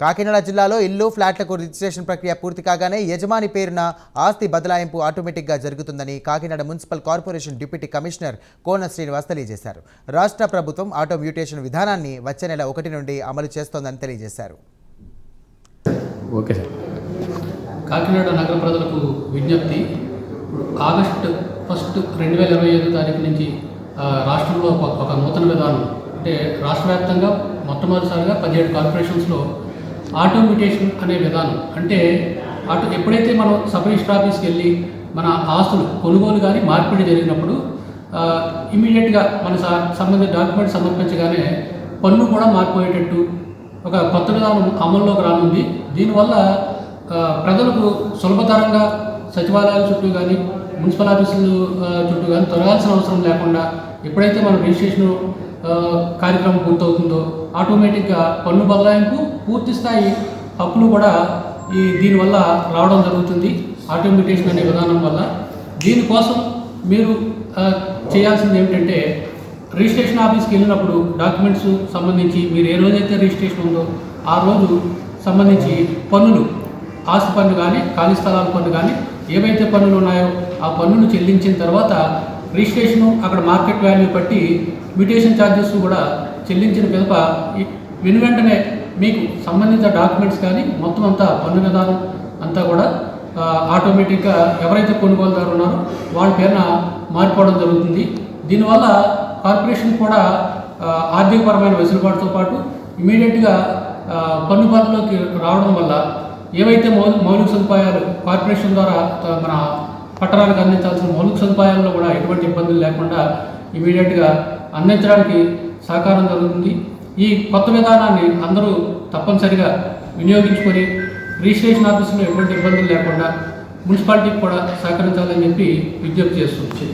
కాకినాడ జిల్లాలో ఇల్లు ఫ్లాట్లకు రిజిస్ట్రేషన్ ప్రక్రియ పూర్తి కాగానే యజమాని పేరున ఆస్తి బదలాయింపు ఆటోమేటిక్గా జరుగుతుందని Kakinada municipal corporation deputy commissioner Kona Srinivas తెలియజేశారు. రాష్ట్ర ప్రభుత్వం ఆటో మ్యూటేషన్ విధానాన్ని వచ్చే నెల ఒకటి నుండి అమలు చేస్తోందని తెలియజేశారు. Okay sir. కాకినాడ నగర ప్రజలకు విజ్ఞప్తి ఆగస్టు ఫస్ట్ రెండు వేల ఇరవై ఐదు తారీఖు నుంచి రాష్ట్రంలో ఒక ఒక నూతన విధానం అంటే రాష్ట్ర వ్యాప్తంగా మొట్టమొదటిసారిగా పదిహేడు కార్పొరేషన్స్లో ఆటోమిటేషన్ అనే విధానం. అంటే అటు ఎప్పుడైతే మనం సబ్ రిజిస్టర్ ఆఫీస్కి వెళ్ళి మన ఆస్తులు కొనుగోలు కానీ మార్పిడి జరిగినప్పుడు ఇమీడియట్గా మన సంబంధిత డాక్యుమెంట్ సమర్పించగానే పన్ను కూడా మారిపోయేటట్టు ఒక కొత్త విధానం అమల్లోకి రానుంది. దీనివల్ల ప్రజలకు సులభతరంగా సచివాలయాల చుట్టూ కానీ మున్సిపల్ ఆఫీసులు చుట్టూ కానీ తొలగాల్సిన అవసరం లేకుండా ఎప్పుడైతే మనం రిజిస్ట్రేషన్ కార్యక్రమం పూర్తవుతుందో ఆటోమేటిక్గా పన్ను బదలాయింపు పూర్తి స్థాయి హక్కులు కూడా ఈ దీనివల్ల రావడం జరుగుతుంది. ఆటోమేటేషన్ అనే విధానం వల్ల. దీనికోసం మీరు చేయాల్సింది ఏమిటంటే రిజిస్ట్రేషన్ ఆఫీస్కి వెళ్ళినప్పుడు డాక్యుమెంట్స్ సంబంధించి మీరు ఏ రోజైతే రిజిస్ట్రేషన్ ఉందో ఆ రోజు సంబంధించి పన్నులు ఆస్తి పన్ను కానీ ఖాళీ స్థలాల పన్ను కానీ ఏవైతే పన్నులు ఉన్నాయో ఆ పన్నులు చెల్లించిన తర్వాత రిజిస్ట్రేషను అక్కడ మార్కెట్ వాల్యూ బట్టి మ్యూటేషన్ ఛార్జెస్ కూడా చెల్లించిన పిదప వెను వెంటనే మీకు సంబంధించిన డాక్యుమెంట్స్ కానీ మొత్తం అంతా పన్ను విధానం అంతా కూడా ఆటోమేటిక్గా ఎవరైతే కొనుగోలుదారు ఉన్నారో వాళ్ళ పేరున మారిపోవడం జరుగుతుంది. దీనివల్ల కార్పొరేషన్ కూడా ఆర్థికపరమైన వెసులుబాటుతో పాటు ఇమీడియట్గా పన్ను బాధలోకి రావడం వల్ల ఏవైతే మౌలిక మౌలిక సదుపాయాలు కార్పొరేషన్ ద్వారా మన పట్టణాలకు అందించాల్సిన మౌలిక సదుపాయాల్లో కూడా ఎటువంటి ఇబ్బందులు లేకుండా ఇమీడియట్గా అందించడానికి సహకారం జరుగుతుంది. ఈ కొత్త విధానాన్ని అందరూ తప్పనిసరిగా వినియోగించుకొని రిజిస్ట్రేషన్ ఆఫీసులో ఎటువంటి ఇబ్బందులు లేకుండా మున్సిపాలిటీకి కూడా సహకరించాలని చెప్పి విజ్ఞప్తి చేస్తుంది